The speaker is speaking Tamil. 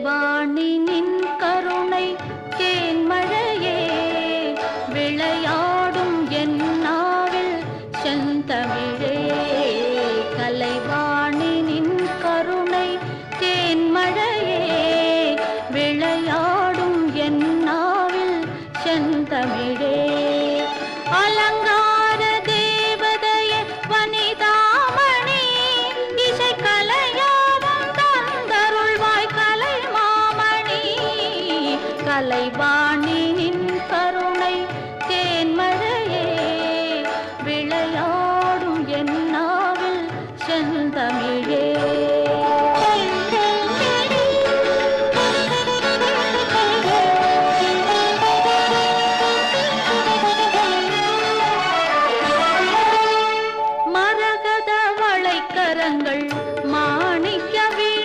வாணி நின் கருணை தேன்மழையே விளையாடும் என் நாவில் செந்தமிழே. கலைவாணி நின் கருணை தேன்மழையே விளையாடும் என் செந்தமிழே. கலைவாணி நின் கருணை தேன்மழையே விளையாடும் என்னாவில் செந்தமிழே.